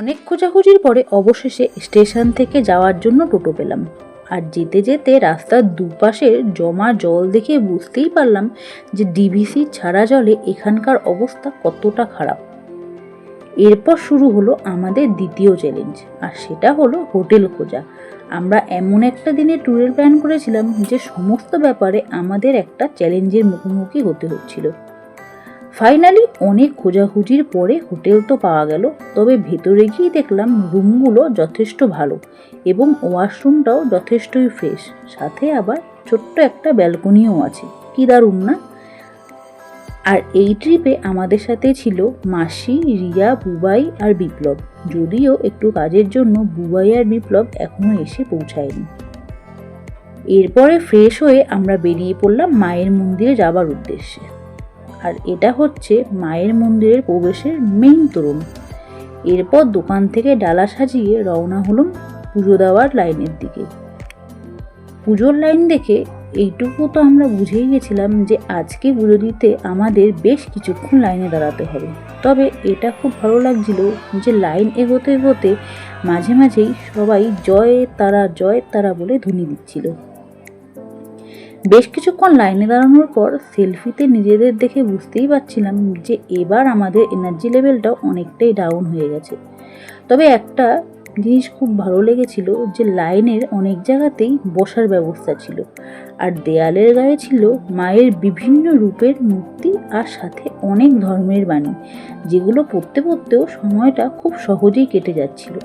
অনেক খোঁজাখুঁজির পরে অবশেষে স্টেশন থেকে যাওয়ার জন্য টোটো পেলাম। আর যেতে যেতে রাস্তার দুপাশের জমা জল দেখে বুঝতেই পারলাম যে ডিভিসি ছাড়া জলে এখানকার অবস্থা কতটা খারাপ। এরপর শুরু হলো আমাদের দ্বিতীয় চ্যালেঞ্জ আর সেটা হলো হোটেল খোঁজা। আমরা এমন একটা দিনে ট্যুরের প্ল্যান করেছিলাম যে সমস্ত ব্যাপারে আমাদের একটা চ্যালেঞ্জের মুখোমুখি হতে হচ্ছিল। ফাইনালি অনেক খোঁজাখুঁজির পরে হোটেল তো পাওয়া গেল, তবে ভেতরে গিয়ে দেখলাম রুমগুলো যথেষ্ট ভালো এবং ওয়াশরুমটাও যথেষ্টই ফ্রেশ। সাথে আবার ছোট্ট একটা ব্যালকনিও আছে। কি দারুণ না? আর এই ট্রিপে আমাদের সাথে ছিল মাসি, রিয়া, বুবাই আর বিপ্লব। যদিও একটু কাজের জন্য বুবাই আর বিপ্লব এখনও এসে পৌঁছায়নি। এরপরে ফ্রেশ হয়ে আমরা বেরিয়ে পড়লাম মায়ের মন্দিরে যাবার উদ্দেশ্যে। আর এটা হচ্ছে মায়ের মন্দিরের প্রবেশের মেইন তোরণ। এরপর দোকান থেকে ডালা সাজিয়ে রওনা হলুম পুজো দেওয়ার লাইনের দিকে। পুজোর লাইন দেখে এইটুকু তো আমরা বুঝেই গেছিলাম যে আজকে পুজো দিতে আমাদের বেশ কিছুক্ষণ লাইনে দাঁড়াতে হবে। তবে এটা খুব ভালো লাগছিল যে লাইন এগোতে এগোতে মাঝে মাঝেই সবাই জয় তারা জয় তারা বলে ধ্বনি দিচ্ছিল। বেশ কিছুক্ষণ লাইনে দাঁড়ানোর পর সেলফিতে নিজেদের দেখে বুঝতেই পারছিলাম যে এবার আমাদের এনার্জি লেভেলটা অনেকটাই ডাউন হয়ে গেছে। তবে একটা জিনিস খুব ভালো লেগেছিল যে লাইনের অনেক জায়গাতেই বসার ব্যবস্থা ছিল। আর দেয়ালের গায়ে ছিল মায়ের বিভিন্ন রূপের মূর্তি আর সাথে অনেক ধর্মের বাণী, যেগুলো পড়তে পড়তেও সময়টা খুব সহজেই কেটে যাচ্ছিল।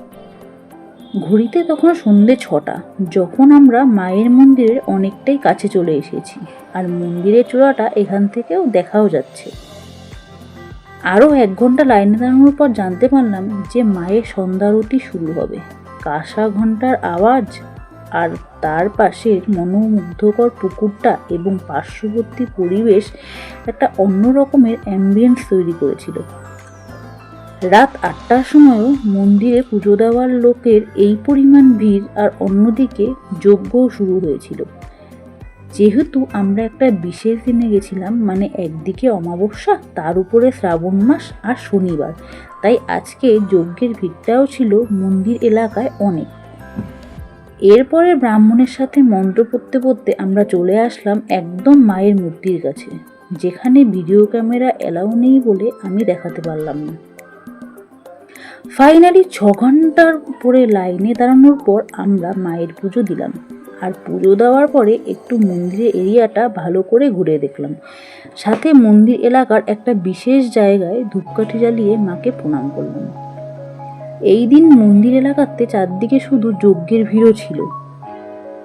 ঘড়িতে তখন সন্ধে ছটা, যখন আমরা মায়ের মন্দিরের অনেকটাই কাছে চলে এসেছি আর মন্দিরের চূড়াটা এখান থেকেও দেখাও যাচ্ছে। আরও এক ঘণ্টা লাইনে দাঁড়ানোর পর জানতে পারলাম যে মায়ের সন্ধ্যারতি শুরু হবে। কাঁসা ঘণ্টার আওয়াজ আর তার পাশের মনোমুগ্ধকর পুকুরটা এবং পার্শ্ববর্তী পরিবেশ একটা অন্য রকমের অ্যাম্বিয়েন্স তৈরি করেছিল। রাত আটটার সময়ও মন্দিরে পুজো দেওয়ার লোকের এই পরিমাণ ভিড় আর অন্যদিকে যজ্ঞও শুরু হয়েছিল। যেহেতু আমরা একটা বিশেষ দিনে গেছিলাম মানে একদিকে অমাবস্যা, তার উপরে শ্রাবণ মাস আর শনিবার। তাই আজকে যজ্ঞের ভিড়টাও ছিল মন্দির এলাকায় অনেক। এরপরে ব্রাহ্মণের সাথে মন্ত্র পড়তে পড়তে আমরা চলে আসলাম একদম মায়ের মূর্তির কাছে, যেখানে ভিডিও ক্যামেরা এলাও নেই বলে আমি দেখাতে পারলাম না। ফাইনালি ছ ঘণ্টার পরে লাইনে দাঁড়ানোর পর আমরা মায়ের পুজো দিলাম। আর পুজো দেওয়ার পরে একটু মন্দিরের এরিয়াটা ভালো করে ঘুরে দেখলাম। সাথে মন্দির এলাকার একটা বিশেষ জায়গায় ধূপকাঠি জ্বালিয়ে মাকে প্রণাম করলাম। এই দিন মন্দির এলাকাতে চারদিকে শুধু যজ্ঞের ভিড়ও ছিল।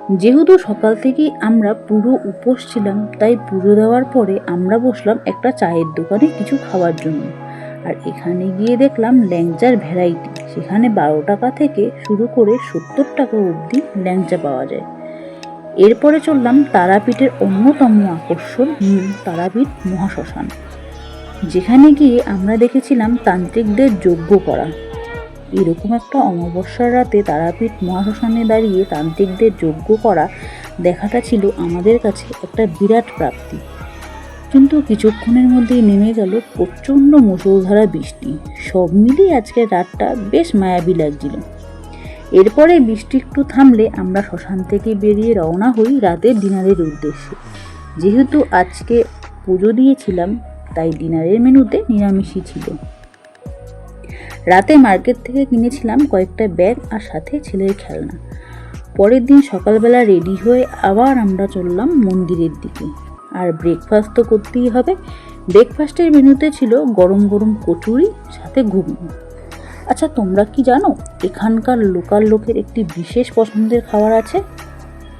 যেহেতু সকাল থেকেই আমরা পুরো উপোস ছিলাম, তাই পুজো দেওয়ার পরে আমরা বসলাম একটা চায়ের দোকানে কিছু খাওয়ার জন্য। আর এখানে গিয়ে দেখলাম ল্যাংচার ভ্যারাইটি। সেখানে বারো টাকা থেকে শুরু করে সত্তর টাকা অবধি ল্যাংচা পাওয়া যায়। এরপরে চললাম তারাপীঠের অন্যতম আকর্ষণ তারাপীঠ মহাশ্মশান। যেখানে গিয়ে আমরা দেখেছিলাম তান্ত্রিকদের যজ্ঞ করা। এরকম একটা অমাবস্যার রাতে তারাপীঠ মহাশ্মশানে দাঁড়িয়ে তান্ত্রিকদের যজ্ঞ করা দেখাটা ছিল আমাদের কাছে একটা বিরাট প্রাপ্তি। কিন্তু কিছুক্ষণের মধ্যেই নেমে গেল প্রচণ্ড মুষলধারা বৃষ্টি। সব মিলিয়ে আজকের রাতটা বেশ মায়াবী লাগছিল। এরপরে বৃষ্টি একটু থামলে আমরা শ্মশান থেকে বেরিয়ে রওনা হই রাতের ডিনারের উদ্দেশ্যে। যেহেতু আজকে পুজো দিয়েছিলাম, তাই ডিনারের মেনুতে নিরামিষই ছিল। রাতে মার্কেট থেকে কিনেছিলাম কয়েকটা ব্যাগ আর সাথে ছেলের খেলনা। পরের দিন সকালবেলা রেডি হয়ে আবার আমরা চললাম মন্দিরের দিকে। আর ব্রেকফাস্ট তো করতেই হবে। ব্রেকফাস্টের মেনুতে ছিল গরম গরম কচুরি, সাথে ঘুগনি। আচ্ছা তোমরা কি জানো, এখানকার লোকাল লোকের একটি বিশেষ পছন্দের খাবার আছে?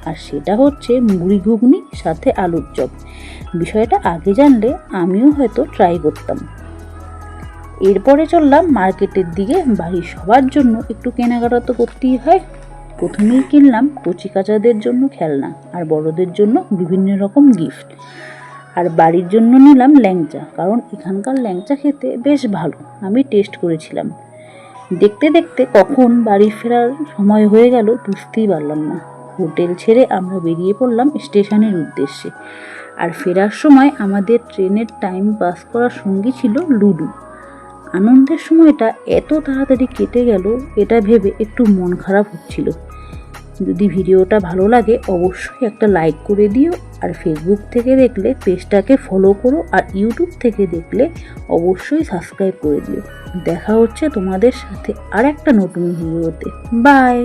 আর সেটা হচ্ছে মুড়ি ঘুগনি, সাথে আলুর চপ। বিষয়টা আগে জানলে আমিও হয়তো ট্রাই করতাম। এরপরে চললাম মার্কেটের দিকে। বাড়ির সবার জন্য একটু কেনাকাটা তো করতেই হয়। প্রথমেই কিনলাম কচি কাচাদের জন্য খেলনা আর বড়দের জন্য বিভিন্ন রকম গিফট আর বাড়ির জন্য নিলাম ল্যাংচা, কারণ এখানকার ল্যাংচা খেতে বেশ ভালো, আমি টেস্ট করেছিলাম। দেখতে দেখতে কখন বাড়ি ফেরার সময় হয়ে গেল, বুঝতেই পারলাম না। হোটেল ছেড়ে আমরা বেরিয়ে পড়লাম স্টেশনের উদ্দেশ্যে। আর ফেরার সময় আমাদের ট্রেনের টাইম পাস করার সঙ্গী ছিল লুডু। আনন্দের সময়টা এত তাড়াতাড়ি কেটে গেল, এটা ভেবে একটু মন খারাপ হচ্ছিল। যদি ভিডিওটা ভালো লাগে, অবশ্যই একটা লাইক করে দিও, আর ফেসবুক থেকে দেখলে, পেজটাকে ফলো করো, আর ইউটিউব থেকে দেখলে, অবশ্যই সাবস্ক্রাইব করে দিও। দেখা হচ্ছে তোমাদের সাথে আর একটা নতুন ভিডিওতে। বাই